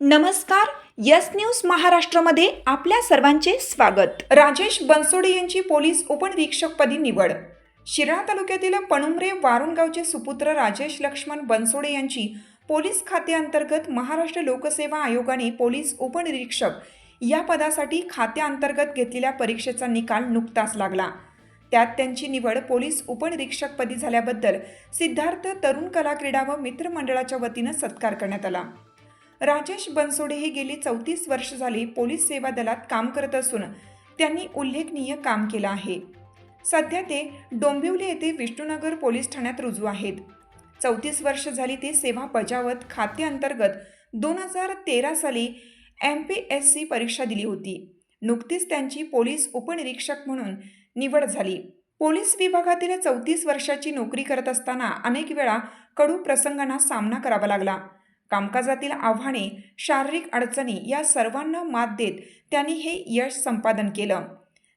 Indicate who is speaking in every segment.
Speaker 1: नमस्कार yes news महाराष्ट्रामध्ये आपल्या सर्वांचे स्वागत. राजेश बनसोडे यांची पोलीस उपनिरीक्षकपदी निवड. शिराळा तालुक्यातील पणुमरे वारुणगावचे सुपुत्र राजेश लक्ष्मण बनसोडे यांची पोलीस खात्याअंतर्गत महाराष्ट्र लोकसेवा आयोगाने पोलीस उपनिरीक्षक या पदासाठी खात्याअंतर्गत घेतलेल्या परीक्षेचा निकाल नुकताच लागला. त्यात त्यांची निवड पोलीस उपनिरीक्षकपदी झाल्याबद्दल सिद्धार्थ तरुण कला क्रीडा व मित्रमंडळाच्या वतीनं सत्कार करण्यात आला. राजेश बनसोडे हे गेली चौतीस वर्ष झाली पोलीस सेवा दलात काम करत असून त्यांनी उल्लेखनीय काम केलं आहे. सध्या ते डोंबिवली येथे विष्णुनगर पोलीस ठाण्यात रुजू आहेत. चौतीस वर्ष झाली ते सेवा बजावत खात्याअंतर्गत दोन हजार तेरा साली एम पी एस सी परीक्षा दिली होती. नुकतीच त्यांची पोलीस उपनिरीक्षक म्हणून निवड झाली. पोलीस विभागातील चौतीस वर्षाची नोकरी करत असताना अनेक वेळा कडू प्रसंगांना सामना करावा लागला. कामकाजातील आव्हाने शारीरिक अडचणी या सर्वांना मात देत त्यांनी हे यश संपादन केलं.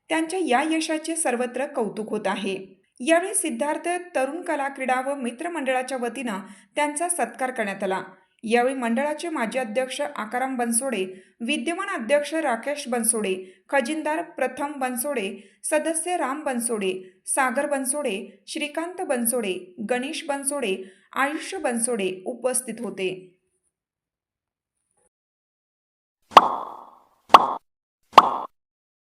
Speaker 1: त्यांच्या या यशाचे सर्वत्र कौतुक होत आहे. यावेळी सिद्धार्थ तरुण कला क्रीडा व मित्रमंडळाच्या वतीनं त्यांचा सत्कार करण्यात आला. यावेळी मंडळाचे माजी अध्यक्ष आकाराम बनसोडे विद्यमान अध्यक्ष राकेश बनसोडे खजिनदार प्रथम बनसोडे सदस्य राम बनसोडे सागर बनसोडे श्रीकांत बनसोडे गणेश बनसोडे आयुष्य बनसोडे उपस्थित होते. you